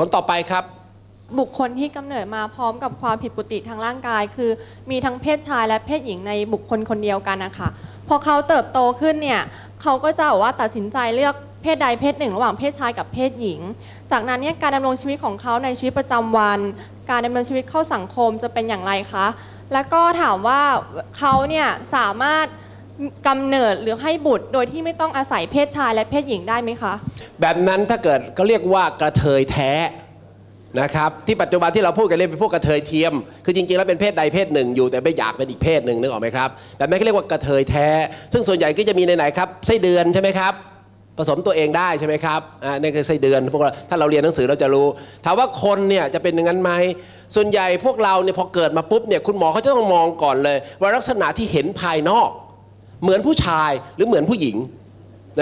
คนต่อไปครับ บุคคลที่กำเนิดมาพร้อมกับความผิดปกติทางร่างกาย คือมีทั้งเพศชายและเพศหญิงในบุคคลคนเดียวกันนะคะพอเขาเติบโตขึ้นเนี่ยเขาก็จะแบบว่าตัดสินใจเลือกเพศใดเพศหนึ่ง ระหว่างเพศชายกับเพศหญิง จากนั้นเนี่ยการดำรงชีวิตของเขาในชีวิตประจำวัน การดำเนินชีวิตเข้าสังคมจะเป็นอย่างไรคะ แล้วก็ถามว่าเขาเนี่ยสามารถ กำเนิดหรือให้บุตรโดยที่ไม่ต้องอาศัยเพศชายและเพศหญิงได้ไหมคะ แบบนั้นถ้าเกิดเขาเรียกว่ากระเทยแท้นะครับที่ปัจจุบันที่เราพูดกันเรียกเป็นพวกกระเทยเทียม คือจริงๆแล้วเป็นเพศใดเพศหนึ่งอยู่แต่ไม่อยากเป็นอีกเพศหนึ่งนึกออกไหมครับแบบนั้นเขาเรียกว่ากระเทยแท้ ซึ่งส่วนใหญ่ก็จะมีในไหนครับไส้เดือนใช่ไหมครับ ผสมตัวเองได้ใช่ไหมครับอ่านี่คือไส้เดือนพวกเราถ้าเราเรียนหนังสือเราจะรู้ ถามว่าคนเนี่ยจะเป็นอย่างนั้นไหมส่วนใหญ่พวกเราเนี่ยพอเกิดมาปุ๊บเนี่ยคุณหมอเขาจะต้องมองก่อนเลย ว่าลักษณะที่เห็นภายนอก เหมือนผู้ชายหรือเหมือนผู้หญิง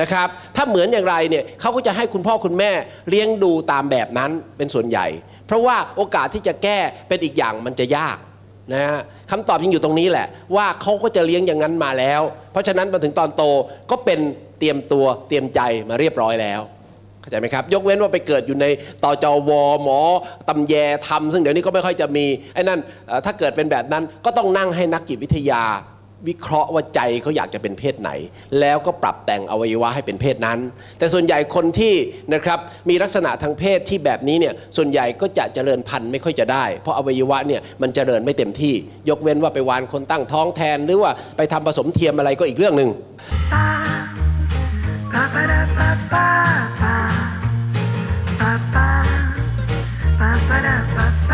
นะครับถ้าเหมือนอย่างไรเนี่ยเขาก็จะให้คุณพ่อคุณแม่เลี้ยงดูตามแบบนั้นเป็นส่วนใหญ่ เพราะว่าโอกาสที่จะแก้เป็นอีกอย่างมันจะยากนะฮะคำตอบยังอยู่ตรงนี้แหละ ว่าเขาก็จะเลี้ยงอย่างนั้นมาแล้ว เพราะฉะนั้นมาถึงตอนโตก็เป็นเตรียมตัวเตรียมใจมาเรียบร้อยแล้วเข้าใจไหมครับ ยกเว้นว่าไปเกิดอยู่ในตจวหมอตำแยทำซึ่งเดี๋ยวนี้ก็ไม่ค่อยจะมีไอ้นั่นถ้าเกิดเป็นแบบนั้นก็ต้องนั่งให้นักจิตวิทยา วิเคราะห์ว่าใจเขาอยากจะเป็นเพศไหน แล้วก็ปรับแต่งอวัยวะให้เป็นเพศนั้น แต่ส่วนใหญ่คนที่นะครับมีลักษณะทางเพศที่แบบนี้เนี่ยส่วนใหญ่ก็จะเจริญพันธุ์ไม่ค่อยจะได้ เพราะอวัยวะเนี่ยมันเจริญไม่เต็มที่ ยกเว้นว่าไปวานคนตั้งท้องแทน หรือว่าไปทำผสมเทียมอะไรก็อีกเรื่องหนึ่ง Ba-ba-da-ba-ba-ba